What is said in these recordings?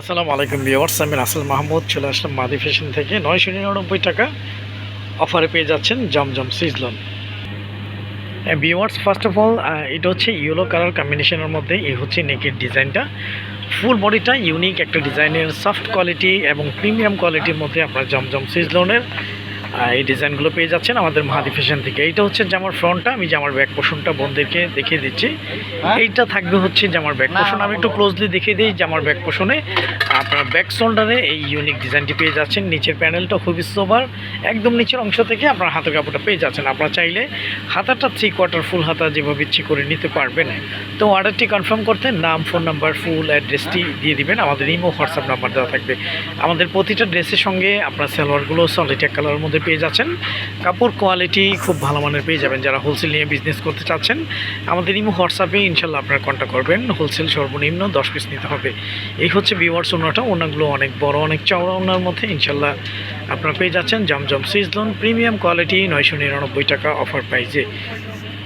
আসসালামু আলাইকুম বিওয়ার্স আমি রাসেল মাহমুদ, চলে আসলাম মাদি ফ্যাশন থেকে। নয়শো নিরানব্বই টাকা অফারে পেয়ে যাচ্ছেন জমজম সিজলন। বিওয়ার্স ফার্স্ট অফ অল এটা হচ্ছে ইয়েলো কালার কম্বিনেশনের মধ্যে, এই হচ্ছে নেকের ডিজাইনটা। ফুল বডিটা ইউনিক একটা ডিজাইনের সফট কোয়ালিটি এবং প্রিমিয়াম কোয়ালিটির মধ্যে আপনার জমজম সিজলনের এই ডিজাইনগুলো পেয়ে যাচ্ছেন আমাদের মাহাদি ফ্যাশন থেকে। এইটা হচ্ছে জামার ফ্রন্টটা আমি জামার ব্যাক পোষণটা বোনদেরকে দেখিয়ে দিচ্ছি। এইটা থাকবে হচ্ছে জামার ব্যাক পোষণ। আমি একটু ক্লোজলি দেখিয়ে দিই জামার ব্যাক পোষণে। আপনার ব্যাক শোল্ডারে এই ইউনিক ডিজাইনটি পেয়ে যাচ্ছেন। নিচের প্যানেলটা খুবই সোবার একদম নিচের অংশ থেকে আপনার হাতের কাপড়টা পেয়ে যাচ্ছেন। আপনারা চাইলে হাতাটা থ্রি কোয়ার্টার ফুল হাতা যেভাবে ইচ্ছে করে নিতে পারবেন। তো অর্ডারটি কনফার্ম করতে নাম ফোন নাম্বার ফুল অ্যাড্রেসটি দিয়ে দিবেন। আমাদের ইমো হোয়াটসঅ্যাপ নাম্বার দেওয়া থাকবে। আমাদের প্রতিটা ড্রেসের সঙ্গে আপনার সালোয়ারগুলো সলিড এক কালারের মধ্যে পেয়ে যাচ্ছেন। কাপড় কোয়ালিটি খুব ভালো মানের পেয়ে যাবেন যারা হোলসেল নিয়ে বিজনেস করতে চাচ্ছেন। আমাদের ইমো হোয়াটসঅ্যাপে ইনশাল্লাহ আপনারা কন্ট্যাক্ট করবেন। হোলসেল সর্বনিম্ন দশ পিস নিতে হবে। এই হচ্ছে বিওয়ার্স ওনাটা। ওনাগুলো অনেক বড়, অনেক চওড়া ওনার মধ্যে ইনশাল্লাহ আপনারা পেয়ে যাচ্ছেন। জমজম সিজলন প্রিমিয়াম কোয়ালিটি নয়শো নিরানব্বই টাকা অফার প্রাইজে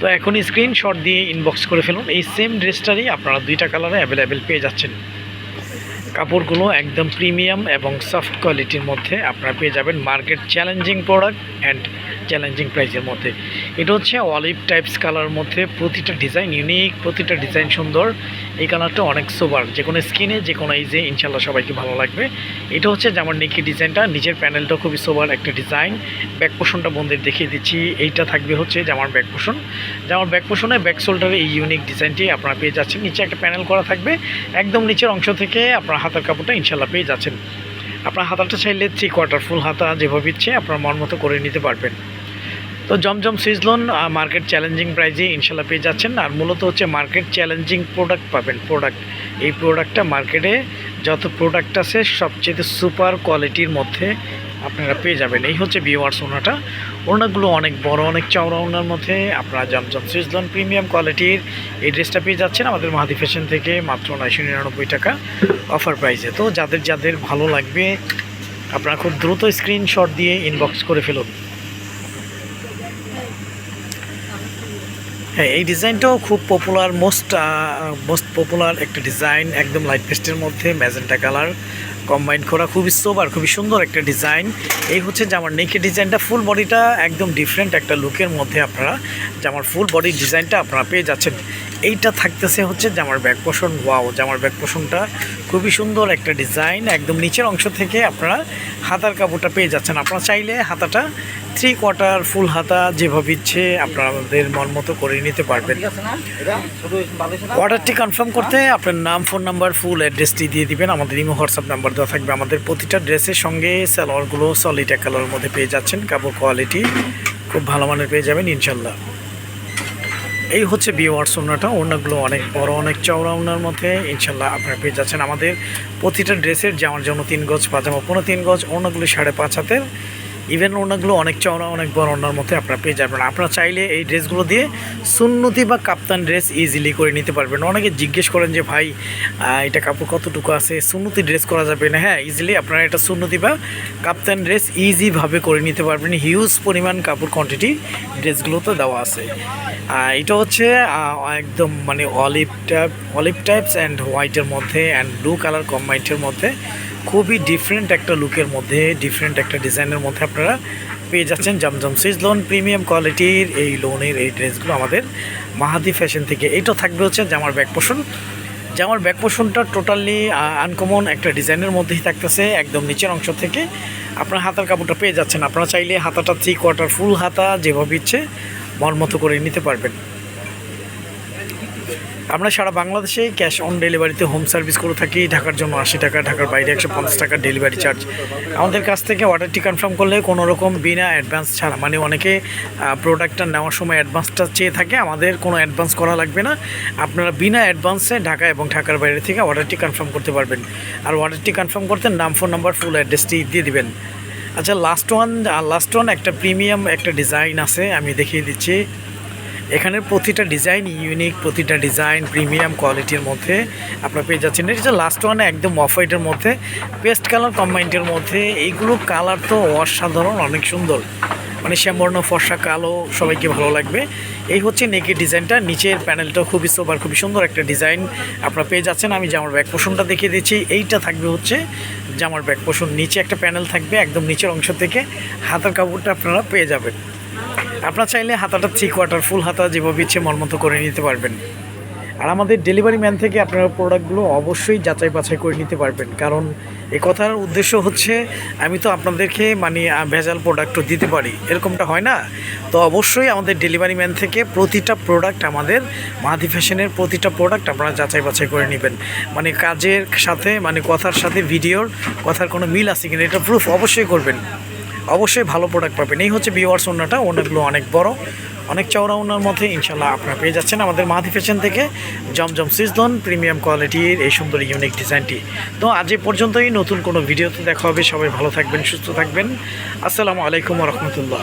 তো এখনই স্ক্রিনশট দিয়ে ইনবক্স করে ফেলুন। এই সেম ড্রেসটারই আপনারা দুইটা কালারে অ্যাভেলেবেল পেয়ে যাচ্ছেন। কাপড়গুলো একদম প্রিমিয়াম এবং সফট কোয়ালিটির মধ্যে আপনারা পেয়ে যাবেন market challenging product and challenging প্রাইসের মধ্যে। এটা হচ্ছে অলিভ টাইপস কালার মধ্যে প্রতিটা ডিজাইন ইউনিক প্রতিটা ডিজাইন সুন্দর। এই কালারটা অনেক সোবার যে কোনো স্কিনে যে কোনো এইজে ইনশাল্লাহ সবাইকে ভালো লাগবে। এটা হচ্ছে যেমন নিকি ডিজাইনটা নিচের প্যানেলটা খুবই সোবার একটা ডিজাইন ব্যাক পোষণটা বন্ধের দেখিয়ে দিচ্ছি। এইটা থাকবে হচ্ছে জামার ব্যাক পোষণ জামার ব্যাক পোষণে ব্যাক শোল্ডারে এই ইউনিক ডিজাইনটি আপনারা পেয়ে যাচ্ছেন। নিচে একটা প্যানেল করা থাকবে। একদম নিচের অংশ থেকে আপনার হাতের কাপড়টা ইনশাল্লাহ পেয়ে যাচ্ছেন। আপনার হাতাটা চাইলে থ্রি কোয়ার্টার ফুল হাতা যেভাবে ইচ্ছে আপনার মন মতো করে নিতে পারবেন। তো জমজম সিজলন মার্কেট চ্যালেঞ্জিং প্রাইজে ইনশাল্লাহ পেয়ে যাচ্ছেন। আর মূলত হচ্ছে মার্কেট চ্যালেঞ্জিং প্রোডাক্ট পাবেন। প্রোডাক্ট এই প্রোডাক্টটা মার্কেটে যত প্রোডাক্ট আছে, সবচেয়ে সুপার কোয়ালিটির মধ্যে আপনারা পেয়ে যাবেন। এই হচ্ছে বিওয়ার্স ওনাটা। ওনাগুলো অনেক বড়, অনেক চওড়া ওনার মধ্যে। আপনারা জমজম সিজলন প্রিমিয়াম কোয়ালিটির এই ড্রেসটা পেয়ে যাচ্ছেন আমাদের মাহাদি ফ্যাশন থেকে মাত্র নয়শো নিরানব্বই টাকা অফার প্রাইসে। তো যাদের যাদের ভালো লাগবে, আপনারা খুব দ্রুত স্ক্রিনশট দিয়ে ইনবক্স করে ফেলুন। হ্যাঁ এই ডিজাইনটাও খুব পপুলার মোস্ট মোস্ট পপুলার একটা ডিজাইন একদম লাইট পেস্টের মধ্যে, ম্যাজেন্টা কালার কম্বাইন করা খুবই সোবার, খুবই সুন্দর একটা ডিজাইন। এই হচ্ছে জামার নেকের ডিজাইনটা, ফুল বডিটা একদম ডিফারেন্ট একটা লুকের মধ্যে আপনারা জামার ফুল বডির ডিজাইনটা আপনারা পেয়ে যাচ্ছেন। এইটা থাকতেছে হচ্ছে জামার ব্যাগ পোষণ ওয়াও জামার ব্যাগ পোষণটা খুবই সুন্দর একটা ডিজাইন। একদম নিচের অংশ থেকে আপনারা হাতার কাপড়টা পেয়ে যাচ্ছেন। আপনারা চাইলে হাতাটা থ্রি কোয়ার্টার ফুল হাতা যেভাবে ইচ্ছে আপনাদের মন মতো করে নিতে পারবেন। অর্ডারটি কনফার্ম করতে আপনার নাম ফোন নাম্বার ফুল অ্যাড্রেসটি দিয়ে দিবেন। আমাদের ইমো হোয়াটসঅ্যাপ নাম্বার দেওয়া থাকবে। আমাদের প্রতিটা ড্রেসের সঙ্গে সালোয়ারগুলো সলিড কালারের মধ্যে পেয়ে যাচ্ছেন। কাপড় কোয়ালিটি খুব ভালো মানের পেয়ে যাবেন ইনশাল্লাহ এই হচ্ছে বিওয়ার্স ওনাটা। ওনাগুলো অনেক বড়, অনেক চওড়া ওনার মধ্যে ইনশাল্লাহ আপনারা পেয়ে যাচ্ছেন। আমাদের প্রতিটা ড্রেসের জামার জন্য তিন গজ পাজামা, পনেরো তিন গজ, ওনাগুলো সাড়ে পাঁচ হাতের। ইভেন ওনাগুলো অনেক চওড়া, অনেক বড় ওনার মধ্যে আপনারা পেয়ে যাবেন। আপনারা চাইলে এই ড্রেসগুলো দিয়ে সুন্নতি বা কাপ্তান ড্রেস ইজিলি করে নিতে পারবেন। অনেকে জিজ্ঞেস করেন যে, ভাই এটা কাপড় কতটুকু আছে? সুন্নতি ড্রেস করা যাবে না। হ্যাঁ ইজিলি আপনারা এটা সুন্নতি বা কাপ্তান ড্রেস ইজিভাবে করে নিতে পারবেন। হিউজ পরিমাণ কাপড় কোয়ান্টিটি ড্রেসগুলোতে দেওয়া আছে। এটা হচ্ছে একদম মানে olive type olive types and হোয়াইটের মধ্যে অ্যান্ড ব্লু কালার কম্বাইন্টের মধ্যে খুবই ডিফারেন্ট একটা লুকের মধ্যে ডিফারেন্ট একটা ডিজাইনের মধ্যে আপনারা পেয়ে যাচ্ছেন জমজম সুইচ লোন প্রিমিয়াম কোয়ালিটির এই লোনের এই ড্রেসগুলো আমাদের মাহাদি ফ্যাশন থেকে। এইটা থাকবে হচ্ছে জামার ব্যাক পোষণ জামার ব্যাক পোষণটা টোটালি আনকমন একটা ডিজাইনের মধ্যেই থাকতেছে, একদম নিচের অংশ থেকে। আপনার হাতার কাপড়টা পেয়ে যাচ্ছেন। আপনারা চাইলে হাতাটা থ্রি কোয়ার্টার ফুল হাতা যেভাবে ইচ্ছে মন মতো করে নিতে পারবেন। আমরা সারা বাংলাদেশে ক্যাশ অন ডেলিভারিতে হোম সার্ভিস করে থাকি, ঢাকার জন্য আশি টাকা, ঢাকার বাইরে একশো পঞ্চাশ টাকা ডেলিভারি চার্জ। আমাদের কাছ থেকে অর্ডারটি কনফার্ম করলে কোনো রকম বিনা অ্যাডভান্স ছাড়া মানে অনেকে প্রোডাক্টটা নেওয়ার সময় অ্যাডভান্সটা চেয়ে থাকে, আমাদের কোনো অ্যাডভান্স করা লাগবে না। আপনারা বিনা অ্যাডভান্সে ঢাকা এবং ঢাকার বাইরে থেকে অর্ডারটি কনফার্ম করতে পারবেন। আর অর্ডারটি কনফার্ম করতে নাম ফোন নাম্বার ফুল অ্যাড্রেসটি দিয়ে দিবেন। আচ্ছা লাস্ট ওয়ান লাস্ট ওয়ান একটা প্রিমিয়াম একটা ডিজাইন আছে, আমি দেখিয়ে দিচ্ছি। এখানের প্রতিটা ডিজাইন ইউনিক প্রতিটা ডিজাইন প্রিমিয়াম কোয়ালিটির মধ্যে আপনারা পেয়ে যাচ্ছেন। এটা লাস্ট ওয়ানে একদম অফ হোয়াইটের মধ্যে পেস্ট কালার কম্বাইন্ডের মধ্যে। এইগুলো কালার তো অসাধারণ, অনেক সুন্দর। মানে শ্যামবর্ণ, ফর্সা, কালো, সবাইকে ভালো লাগবে। এই হচ্ছে নেকের ডিজাইনটা নিচের প্যানেলটা খুবই সোবার খুবই সুন্দর একটা ডিজাইন আপনারা পেয়ে যাচ্ছেন। আমি জামার ব্যাক পোষণটা দেখিয়ে দিচ্ছি। এইটা থাকবে হচ্ছে জামার ব্যাক পোষণ নিচে একটা প্যানেল থাকবে একদম নিচের অংশ থেকে। হাতের কাপড়টা আপনারা পেয়ে যাবেন। আপনারা চাইলে হাতাটা থ্রি কোয়ার্টার ফুল হাতা যেভাবে ইচ্ছে মন মতো করে নিতে পারবেন। আর আমাদের ডেলিভারি ম্যান থেকে আপনারা প্রোডাক্টগুলো অবশ্যই যাচাই বাছাই করে নিতে পারবেন। কারণ এ কথার উদ্দেশ্য হচ্ছে, আমি তো আপনাদেরকে মানে ভেজাল প্রোডাক্টও দিতে পারি। এরকমটা হয় না? তো অবশ্যই আমাদের ডেলিভারি ম্যান থেকে প্রতিটা প্রোডাক্ট আমাদের মাহাদি ফ্যাশনের প্রতিটা প্রোডাক্ট আপনারা যাচাই বাছাই করে নেবেন। মানে কাজের সাথে মানে কথার সাথে ভিডিওর কথার কোনো মিল আছে কিনা, এটা প্রুফ অবশ্যই করবেন। অবশ্যই ভালো প্রোডাক্ট পাবেন। এই হচ্ছে বিওয়ার্স ওনাটা ওনাগুলো অনেক বড়। অনেক চওড়া ওনার মধ্যে ইনশাল্লাহ আপনারা পেয়ে যাচ্ছেন। আমাদের মাহাদি ফ্যাশন থেকে জমজম সিজন প্রিমিয়াম কোয়ালিটির এই সুন্দর ইউনিক ডিজাইনটি তো আজ এ পর্যন্তই। নতুন কোনো ভিডিওতে দেখা হবে। সবাই ভালো থাকবেন, সুস্থ থাকবেন। আসসালামু আলাইকুম রহমতুল্লাহ।